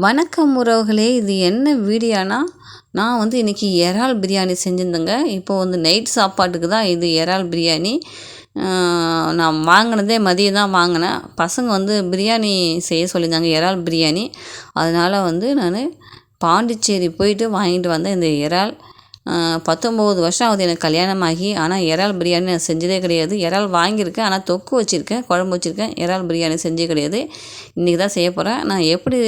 வணக்கம் உறவுகளே இது என்ன வீடியோனா நான் வந்து இன்றைக்கி இறால் பிரியாணி செஞ்சுருந்தேங்க. இப்போ வந்து நைட் சாப்பாட்டுக்கு தான் இது இறால் பிரியாணி. நான் வாங்கினதே மதியம் தான் வாங்கினேன். பசங்க வந்து பிரியாணி செய்ய சொல்லியிருந்தாங்க இறால் பிரியாணி. அதனால் வந்து நான் பாண்டிச்சேரி போயிட்டு வாங்கிட்டு வந்தேன் இந்த இறால். பத்தொம்போது வருஷம் ஆகுது எனக்கு கல்யாணம் ஆகி ஆனால் இறால் பிரியாணி நான் செஞ்சதே கிடையாது. இறால் வாங்கியிருக்கேன் ஆனால் தொக்கு வச்சுருக்கேன் குழம்பு வச்சுருக்கேன். இறால் பிரியாணி செஞ்சே கிடையாது. இன்றைக்கி தான் செய்ய போகிறேன் நான் எப்படி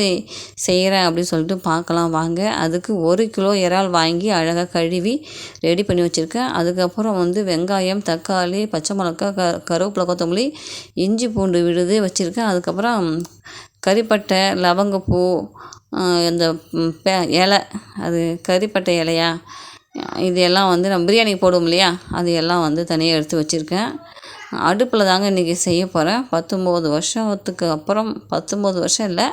செய்கிறேன் அப்படின்னு சொல்லிட்டு பார்க்கலாம் வாங்க. அதுக்கு ஒரு கிலோ இறால் வாங்கி அழகாக கழுவி ரெடி பண்ணி வச்சுருக்கேன். அதுக்கப்புறம் வந்து வெங்காயம் தக்காளி பச்சை மிளகா க கருவேப்பிலை கொத்தமல்லி இஞ்சி பூண்டு விழுது வச்சுருக்கேன். அதுக்கப்புறம் கறிப்பட்டை லவங்கப்பூ இந்த பே இலை. அது கறிப்பட்டை இலையா? இது எல்லாம் வந்து நம்ம பிரியாணிக்கு போடுவோம் இல்லையா? அது எல்லாம் வந்து தனியாக எடுத்து வச்சுருக்கேன். அடுப்பில் தாங்க இன்றைக்கி செய்ய போகிறேன் பத்தொம்போது வருஷத்துக்கு அப்புறம் பத்தொம்போது வருஷம் இல்லை.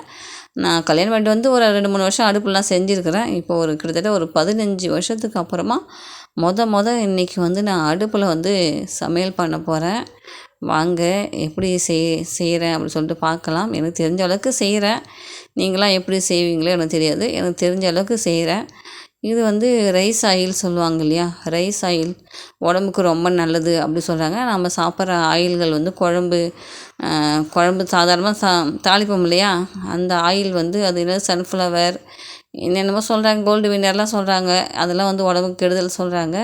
நான் கல்யாணம் பண்ணிட்டு வந்து ஒரு ரெண்டு மூணு வருஷம் அடுப்புலாம் செஞ்சுருக்கிறேன். இப்போ ஒரு கிட்டத்தட்ட ஒரு பதினஞ்சு வருஷத்துக்கு அப்புறமா மொத மொதல் இன்றைக்கி வந்து நான் அடுப்பில் வந்து சமையல் பண்ண போகிறேன் வாங்க எப்படி செய் செய்கிறேன் அப்படின்னு சொல்லிட்டு பார்க்கலாம். எனக்கு தெரிஞ்ச அளவுக்கு செய்கிறேன் நீங்களாம் எப்படி செய்வீங்களோ எனக்கு தெரியாது. எனக்கு தெரிஞ்ச அளவுக்கு செய்கிறேன் இது வந்து ரைஸ் ஆயில் சொல்லுவாங்க இல்லையா? ரைஸ் ஆயில் உடம்புக்கு ரொம்ப நல்லது அப்படி சொல்கிறாங்க நம்ம சாப்பிட்ற ஆயில்கள் வந்து குழம்பு குழம்பு சாதாரணமாக சா தாளிப்போம் இல்லையா? அந்த ஆயில் வந்து அது என்ன சன்ஃப்ளவர் என்னென்னமோ சொல்கிறாங்க கோல்டு வின்னர்லாம் சொல்கிறாங்க அதெல்லாம் வந்து உடம்புக்கு கெடுதல் சொல்கிறாங்க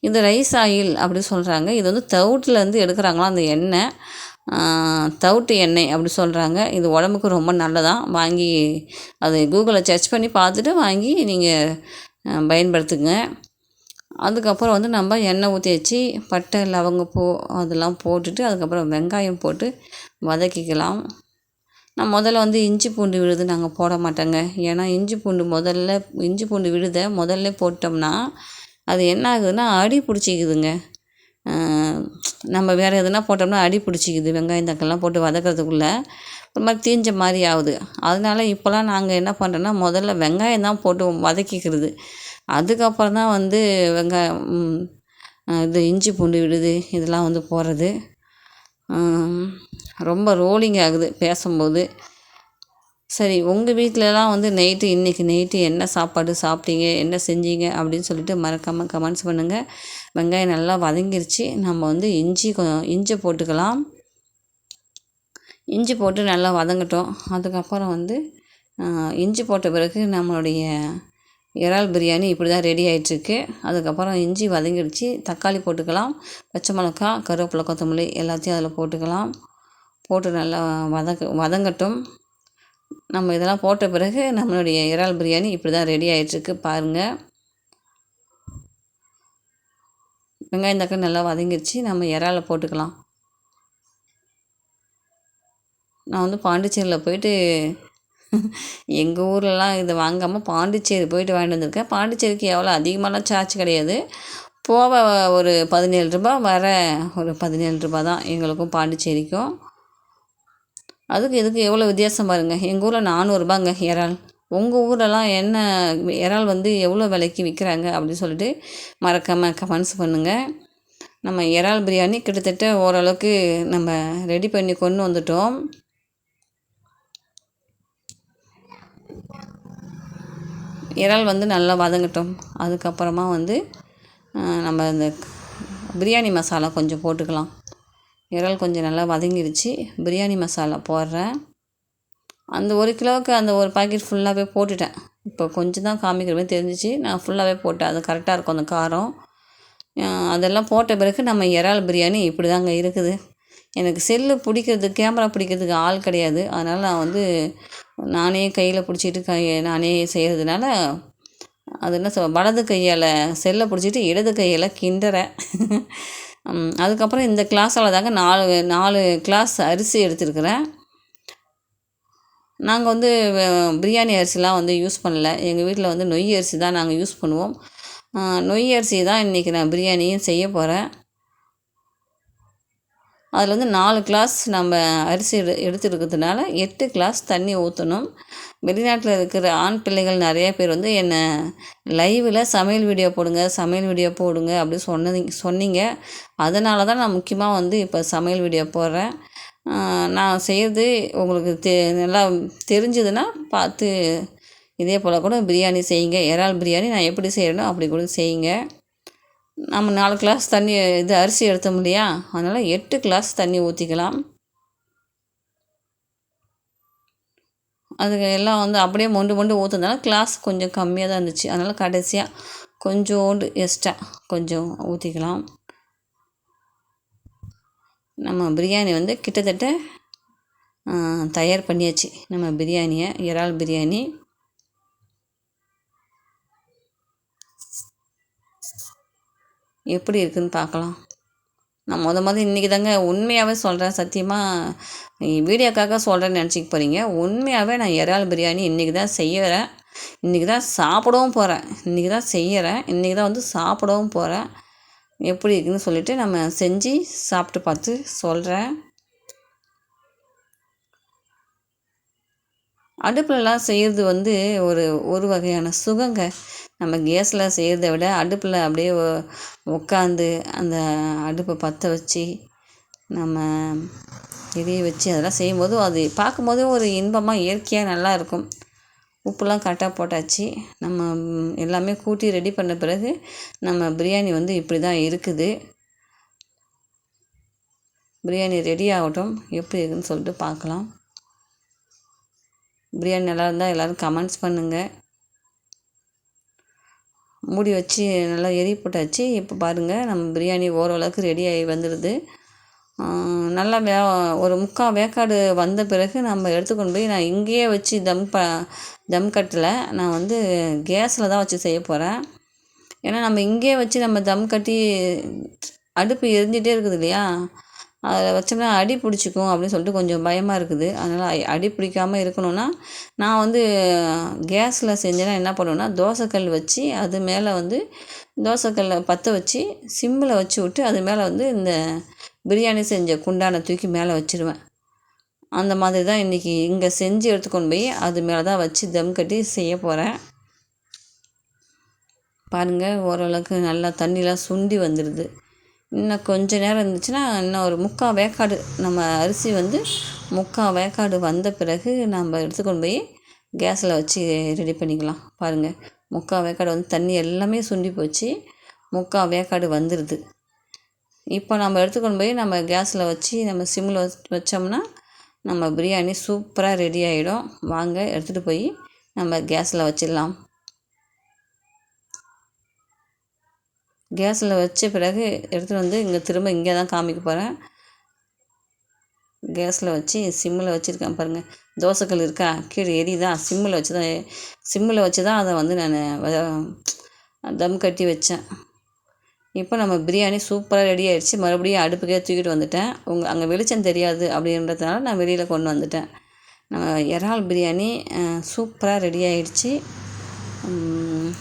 இந்த ரைஸ் ஆயில் அப்படி சொல்கிறாங்க இது வந்து தவிட்டுலேருந்து எடுக்கிறாங்களாம் அந்த எண்ணெய் தவிட்டு எண்ணெய் அப்படி சொல்கிறாங்க இது உடம்புக்கு ரொம்ப நல்லதான் வாங்கி அது கூகுளில் சர்ச் பண்ணி பார்த்துட்டு வாங்கி நீங்கள் பயன்படுத்துங்க. அதுக்கப்புறம் வந்து நம்ம எண்ணெய் ஊற்றி வச்சு பட்டை லவங்கப்பூ அதெல்லாம் போட்டுட்டு அதுக்கப்புறம் வெங்காயம் போட்டு வதக்கிக்கலாம். நான் முதல்ல வந்து இஞ்சி பூண்டு விழுது நாங்கள் போட மாட்டோங்க. ஏன்னா இஞ்சி பூண்டு முதல்ல இஞ்சி பூண்டு விழுதை முதல்ல போட்டோம்னா அது என்ன ஆகுதுன்னா அடி பிடிச்சிக்குதுங்க. நம்ம வேறு எதுனா போட்டோம்னா அடி பிடிச்சிக்குது. வெங்காயம் தக்காளிலாம் போட்டு வதக்கிறதுக்குள்ளே ஒரு மாதிரி தீஞ்ச மாதிரி ஆகுது. அதனால இப்போலாம் நாங்கள் என்ன பண்ணுறோன்னா முதல்ல வெங்காயம் தான் போட்டு வதக்கிக்கிறது. அதுக்கப்புறம் தான் வந்து வெங்காயம் இது இஞ்சி பூண்டு விழுது இதெல்லாம் வந்து போடுறது. ரொம்ப ரோலிங் ஆகுது பேசும்போது. சரி உங்கள் வீட்டிலலாம் வந்து நைட்டு இன்றைக்கி நைட்டு என்ன சாப்பாடு சாப்பிட்டீங்க என்ன செஞ்சீங்க அப்படின்னு சொல்லிட்டு மறக்காமல் கமெண்ட்ஸ் பண்ணுங்கள் வெங்காயம் நல்லா வதங்கிருச்சு. நம்ம வந்து இஞ்சி இஞ்சி போட்டுக்கலாம். இஞ்சி போட்டு நல்லா வதங்கட்டும். அதுக்கப்புறம் வந்து இஞ்சி போட்ட பிறகு நம்மளுடைய இறால் பிரியாணி இப்படி தான் ரெடி ஆகிட்டுருக்கு அதுக்கப்புறம் இஞ்சி வதங்கிடுச்சு. தக்காளி போட்டுக்கலாம். பச்சை மிளகா கருவேப்பிலை கொத்தமல்லி எல்லாத்தையும் அதில் போட்டுக்கலாம். போட்டு நல்லா வதக்க வதங்கட்டும். நம்ம இதெல்லாம் போட்ட பிறகு நம்மளுடைய இறால் பிரியாணி இப்படி தான் ரெடி ஆகிட்டுருக்கு பாருங்கள் வெங்காயம் தக்காளி நல்லா வதங்கிடுச்சு. நம்ம இறாலை போட்டுக்கலாம். நான் வந்து பாண்டிச்சேரியில் போயிட்டு எங்கள் ஊர்லலாம் இது வாங்காமல் பாண்டிச்சேரி போயிட்டு வாங்கிட்டு வந்திருக்கேன். பாண்டிச்சேரிக்கு எவ்வளோ அதிகமாகலாம் சார்ஜ் கிடையாது. போக ஒரு பதினேழு ரூபா வர ஒரு பதினேழு ரூபா தான் எங்களுக்கும் பாண்டிச்சேரிக்கும். அதுக்கு இதுக்கு எவ்வளோ வித்தியாசம் பாருங்கள் எங்கள் ஊரில் நானூறுரூபாங்க இறால். உங்கள் ஊரெல்லாம் என்ன இறால் வந்து எவ்வளோ விலைக்கு விற்கிறாங்க அப்படின்னு சொல்லிட்டு மறக்காமல் கமெண்ட்ஸ் பண்ணுங்கள் நம்ம இறால் பிரியாணி கிட்டத்தட்ட ஓரளவுக்கு நம்ம ரெடி பண்ணி கொண்டு வந்துட்டோம். இறால் வந்து நல்லா வதங்கட்டும். அதுக்கப்புறமா வந்து நம்ம இந்த பிரியாணி மசாலா கொஞ்சம் போட்டுக்கலாம். இறால் கொஞ்சம் நல்லா வதங்கிடுச்சு பிரியாணி மசாலா போடுறேன். அந்த ஒரு கிலோவுக்கு அந்த ஒரு பாக்கெட் ஃபுல்லாகவே போட்டுட்டேன். இப்போ கொஞ்சம் தான் காமிக்கிற மாதிரி தெரிஞ்சிச்சு. நான் ஃபுல்லாகவே போட்டேன். அது கரெக்டாக இருக்கும் அந்த காரம். அதெல்லாம் போட்ட பிறகு நம்ம இறால் பிரியாணி இப்படி தாங்க இருக்குது. எனக்கு செல்லு பிடிக்கிறதுக்கு கேமரா பிடிக்கிறதுக்கு ஆள் கிடையாது. அதனால் நான் வந்து நானே கையில் பிடிச்சிட்டு கை நானே செய்கிறதுனால அது என்ன சொல் வலது கையால் செல்லை பிடிச்சிட்டு இடது கையில் கிண்டுறேன் அதுக்கப்புறம் இந்த கிளாஸால் தாங்க நாலு நாலு கிளாஸ் அரிசி எடுத்துருக்குறேன். நாங்கள் வந்து பிரியாணி அரிசிலாம் வந்து யூஸ் பண்ணல. எங்கள் வீட்டில் வந்து நொய் அரிசி தான் நாங்கள் யூஸ் பண்ணுவோம். நொய் அரிசி தான் இன்றைக்கி நான் பிரியாணியும் செய்ய போகிறேன் அதில் வந்து நாலு கிளாஸ் நம்ம அரிசி எடு எடுத்துருக்கிறதுனால எட்டு கிளாஸ் தண்ணி ஊற்றணும் வெளிநாட்டில் இருக்கிற ஆண் பிள்ளைகள் நிறைய பேர் வந்து என்னை லைவில் சமையல் வீடியோ போடுங்க சமையல் வீடியோ போடுங்க அப்படி சொன்னதிங்க சொன்னீங்க. அதனால தான் நான் முக்கியமாக வந்து இப்போ சமையல் வீடியோ போடுறேன். நான் செய்கிறது உங்களுக்கு தெ நல்லா தெரிஞ்சதுன்னா பார்த்து இதே போல் கூட பிரியாணி செய்யுங்க. இறால் பிரியாணி நான் எப்படி செய்கிறேனோ அப்படி கூட செய்யுங்க. நம்ம நாலு கிளாஸ் தண்ணி இது அரிசி எடுத்தோம் இல்லையா? அதனால் எட்டு கிளாஸ் தண்ணி ஊற்றிக்கலாம் அதுக்கு எல்லாம் வந்து அப்படியே மொண்டு மொண்டு ஊற்றுனால கிளாஸ் கொஞ்சம் கம்மியாக தான் இருந்துச்சு. அதனால் கடைசியாக கொஞ்சோண்டு எக்ஸ்ட்ரா கொஞ்சம் ஊற்றிக்கலாம் நம்ம பிரியாணி வந்து கிட்டத்தட்ட தயார் பண்ணியாச்சு. நம்ம பிரியாணியை இறால் பிரியாணி. எப்படி இருக்குதுன்னு பார்க்கலாம். நான் முத மொதல் இன்றைக்கி தாங்க உண்மையாகவே சொல்கிறேன் சத்தியமாக வீடியோக்காக சொல்கிறேன்னு நினச்சிக்க போகிறீங்க உண்மையாகவே நான் இறால் பிரியாணி இன்றைக்கி தான் செய்கிறேன் இன்றைக்கி தான் சாப்பிடவும் போகிறேன் இன்றைக்கி தான் செய்கிறேன் இன்றைக்கி தான் வந்து சாப்பிடவும் போகிறேன் எப்படி இருக்குதுன்னு சொல்லிவிட்டு நம்ம செஞ்சு சாப்பிட்டு பார்த்து சொல்கிறேன் அடுப்புலலாம் செய்கிறது வந்து ஒரு ஒரு வகையான சுகங்க. நம்ம கேஸில் செய்கிறத விட அடுப்பில் அப்படியே உட்காந்து அந்த அடுப்பை பற்ற வச்சு நம்ம எரிய வச்சு அதெல்லாம் செய்யும்போது அது பார்க்கும்போது ஒரு இன்பமாக இயற்கையாக நல்லா இருக்கும். உப்புலாம் கரெக்டாக போட்டாச்சு. நம்ம எல்லாமே கூட்டி ரெடி பண்ண பிறகு நம்ம பிரியாணி வந்து இப்படி தான் இருக்குது. பிரியாணி ரெடி ஆகட்டும். எப்படி இருக்குன்னு சொல்லிட்டு பார்க்கலாம். பிரியாணி நல்லா இருந்தால் எல்லோரும் கமெண்ட்ஸ் பண்ணுங்கள் மூடி வச்சு நல்லா எரி போட்டாச்சு. இப்போ பாருங்கள் நம்ம பிரியாணி ஓரளவுக்கு ரெடி ஆகி வந்துடுது நல்லா வே ஒரு முக்கால் வேக்காடு வந்த பிறகு நம்ம எடுத்துக்கொண்டு போய் நான் இங்கேயே வச்சு தம் ப தம் கட்டில் நான் வந்து கேஸில் தான் வச்சு செய்ய போகிறேன் ஏன்னா நம்ம இங்கேயே வச்சு நம்ம தம் கட்டி அடுப்பு எரிஞ்சிட்டே இருக்குது இல்லையா? அதில் வச்சோம்னா அடி பிடிச்சிக்கும் அப்படின்னு சொல்லிட்டு கொஞ்சம் பயமாக இருக்குது. அதனால் அடி பிடிக்காமல் இருக்கணும்னா நான் வந்து கேஸில் செஞ்சேன்னா என்ன பண்ணுவேன்னா தோசைக்கல் வச்சு அது மேலே வந்து தோசைக்கல்லை பற்ற வச்சு சிம்மில் வச்சு விட்டு அது மேலே வந்து இந்த பிரியாணி செஞ்ச குண்டானை தூக்கி மேலே வச்சுருவேன். அந்த மாதிரி தான் இன்றைக்கி இங்கே செஞ்சு எடுத்துக்கொண்டு போய் அது மேலே தான் வச்சு தம் கட்டி செய்ய போகிறேன் பாருங்கள் ஓரளவுக்கு நல்லா தண்ணிலாம் சுண்டி வந்துடுது இன்னும் கொஞ்ச நேரம் இருந்துச்சுன்னா இன்னும் ஒரு முக்கால் வேக்காடு நம்ம அரிசி வந்து முக்கால் வேக்காடு வந்த பிறகு நம்ம எடுத்துக்கொண்டு போய் கேஸில் வச்சு ரெடி பண்ணிக்கலாம். பாருங்கள் முக்கால் வேக்காடு வந்து தண்ணி எல்லாமே சுண்டி போச்சு. முக்கால் வேக்காடு வந்துடுது இப்போ நம்ம எடுத்துக்கொண்டு போய் நம்ம கேஸில் வச்சு நம்ம சிம்மில் வச்சோம்னா நம்ம பிரியாணி சூப்பராக ரெடி ஆகிடும் வாங்க எடுத்துகிட்டு போய் நம்ம கேஸில் வச்சிடலாம். கேஸில் வச்ச பிறகு எடுத்துகிட்டு வந்து இங்கே திரும்ப இங்கே தான் காமிக்க போகிறேன் கேஸில் வச்சு சிம்மில் வச்சுருக்கேன் பாருங்கள் தோசைக்கல் இருக்கா? கீழே எரியுதா? சிம்மில் வச்சு தான் சிம்மில் வச்சு தான் அதை வந்து நான் தம் கட்டி வச்சேன். இப்போ நம்ம பிரியாணி சூப்பராக ரெடி ஆகிடுச்சு மறுபடியும் அடுப்புக்கே தூக்கிட்டு வந்துட்டேன். உங்கள் அங்கே வெளிச்சம் தெரியாது அப்படின்றதுனால நான் வெளியில் கொண்டு வந்துட்டேன். நம்ம இறால் பிரியாணி சூப்பராக ரெடி ஆகிடுச்சு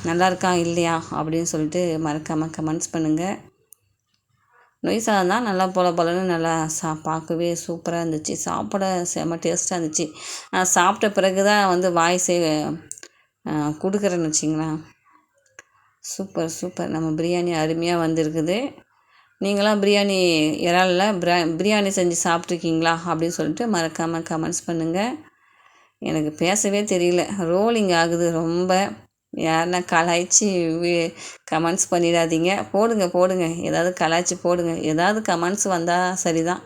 நல்லா இருக்கா இல்லையா அப்படின்னு சொல்லிட்டு மறக்காமல் கமெண்ட்ஸ் பண்ணுங்கள் நொய் சாதம் தான் நல்லா போல போலன்னு நல்லா சா பார்க்கவே சூப்பராக இருந்துச்சு. சாப்பிட செம்ம டேஸ்ட்டாக இருந்துச்சு. நான் சாப்பிட்ட பிறகு தான் வந்து வாய் சே கொடுக்குறேன்னு வச்சிங்களேன். சூப்பர் சூப்பர் நம்ம பிரியாணி அருமையாக வந்திருக்குது. நீங்களாம் பிரியாணி இறாலில் பிரா பிரியாணி செஞ்சு சாப்பிட்ருக்கீங்களா அப்படின்னு சொல்லிட்டு மறக்காமல் கமெண்ட்ஸ் பண்ணுங்கள் எனக்கு பேசவே தெரியல. ரோலிங் ஆகுது ரொம்ப. யாருன்னா கலாய்ச்சி கமெண்ட்ஸ் பண்ணிடாதீங்க. போடுங்க போடுங்க. ஏதாவது கலாய்ச்சி போடுங்க. ஏதாவது கமெண்ட்ஸ் வந்தால் சரிதான்.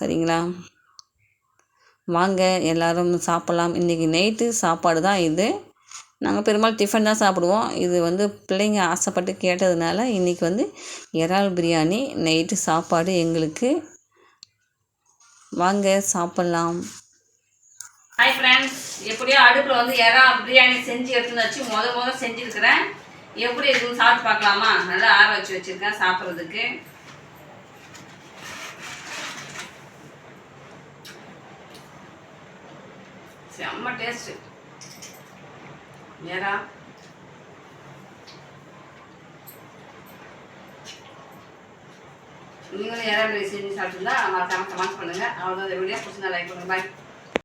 சரிங்களா? வாங்க எல்லோரும் சாப்பிட்லாம். இன்றைக்கி நைட்டு சாப்பாடு தான் இது. நாங்கள் பெரும்பாலும் டிஃபன் தான் சாப்பிடுவோம். இது வந்து பிள்ளைங்க ஆசைப்பட்டு கேட்டதுனால இன்றைக்கி வந்து இறால் பிரியாணி நைட்டு சாப்பாடு எங்களுக்கு. வாங்க சாப்பிட்லாம். ஹாய் ஃப்ரெண்ட்ஸ் எப்படியோ அடுப்பில் வந்து இறா பிரியாணி செஞ்சு எடுத்துன்னு வச்சு முத முத செஞ்சுருக்கிறேன். எப்படி இருக்குன்னு சாப்பிட்டு பார்க்கலாமா? நல்லா ஆற வச்சு வச்சுருக்கேன் சாப்பிட்றதுக்கு. செம்ம டேஸ்ட்டு இறா நீங்களும் இறா செஞ்சு சாப்பிட்டுருந்தா மறக்காமல் கமெண்ட் பண்ணுங்கள் அவ்வளோதான் வீடியோ பிடிச்சிருந்தா லைக் பண்ணுங்கள் பாய்